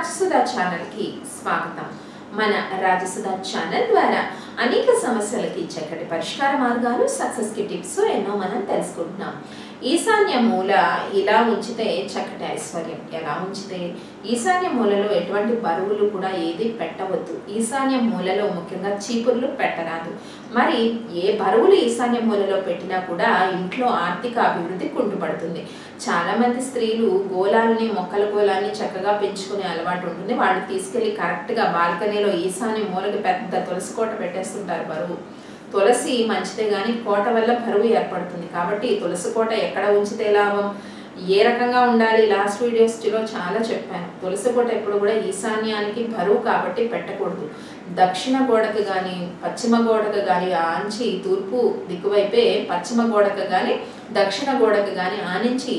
రాజసుధా ఛానల్కి స్వాగతం. మన రాజసుధ ఛానల్ ద్వారా అనేక సమస్యలకి చక్కటి పరిష్కార మార్గాలు సక్సెస్కి టిప్స్ ఎన్నో మనం తెలుసుకుంటున్నాం. ఈశాన్య మూల ఇలా ఉంచితే చక్కటి ఐశ్వర్యం. ఎలా ఉంచితే? ఈశాన్య మూలలో ఎటువంటి బరువులు కూడా ఏది పెట్టవద్దు. ఈశాన్య మూలలో ముఖ్యంగా చీపుర్లు పెట్టరాదు. మరి ఏ బరువులు ఈశాన్య మూలలో పెట్టినా కూడా ఇంట్లో ఆర్థిక అభివృద్ధి కుంటుపడుతుంది. చాలామంది స్త్రీలు గోళాలని మొక్కల గోళాలని చక్కగా పెంచుకునే అలవాటు ఉంటుంది. వాళ్ళు తీసుకెళ్ళి కరెక్ట్గా బాల్కనీలో ఈశాన్య మూలకి పెద్ద తులసి పెట్టే పెట్టేస్తుంటారు బరువు. తులసి మంచిదే కానీ కోట వల్ల బరువు ఏర్పడుతుంది. కాబట్టి తులసి కోట ఎక్కడ ఉంచితే లాభం? ఏ రకంగా ఉండాలి? లాస్ట్ వీడియోస్లో చాలా చెప్పాను. తులసి కోట ఎప్పుడు కూడా ఈశాన్యానికి బరువు కాబట్టి పెట్టకూడదు. దక్షిణ గోడకు కానీ పశ్చిమ గోడకు కానీ ఆంచి తూర్పు దిక్కువైపే పశ్చిమ గోడకు కానీ దక్షిణ గోడకు కానీ ఆనించి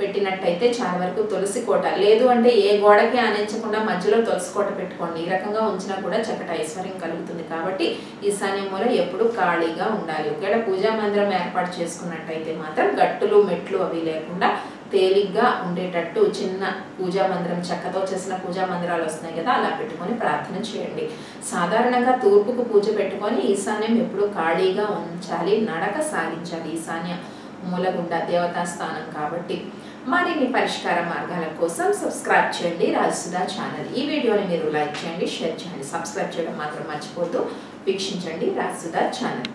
పెట్టినట్టయితే చాలా వరకు తులసి కోట. లేదు అంటే ఏ గోడకి ఆనించకుండా మధ్యలో తులసి కోట పెట్టుకోండి. ఈ రకంగా ఉంచినా కూడా చక్కటి ఐశ్వర్యం కలుగుతుంది కాబట్టి ఈశాన్య మూల ఎప్పుడు ఖాళీగా ఉండాలి. ఒకవేళ పూజా మందిరం ఏర్పాటు చేసుకున్నట్టయితే మాత్రం గట్టులు మెట్లు అవి లేకుండా తేలిగ్గా ఉండేటట్టు చిన్న పూజా మందిరం చెక్కతో చేసిన పూజా మందిరాలు వస్తున్నాయి కదా అలా పెట్టుకొని ప్రార్థన చేయండి. సాధారణంగా తూర్పుకు పూజ పెట్టుకొని ఈశాన్యం ఎప్పుడు ఖాళీగా ఉంచాలి నడక సాగించాలి. ఈశాన్యం మూలగుండ దేవతా స్థానం కాబట్టి మరిన్ని పరిష్కార మార్గాల కోసం సబ్స్క్రైబ్ చేయండి. రాజసుధా ఛానల్. ఈ వీడియోని మీరు లైక్ చేయండి షేర్ చేయండి సబ్స్క్రైబ్ చేయడం మాత్రం మర్చిపోతూ వీక్షించండి రాజసుధా ఛానల్.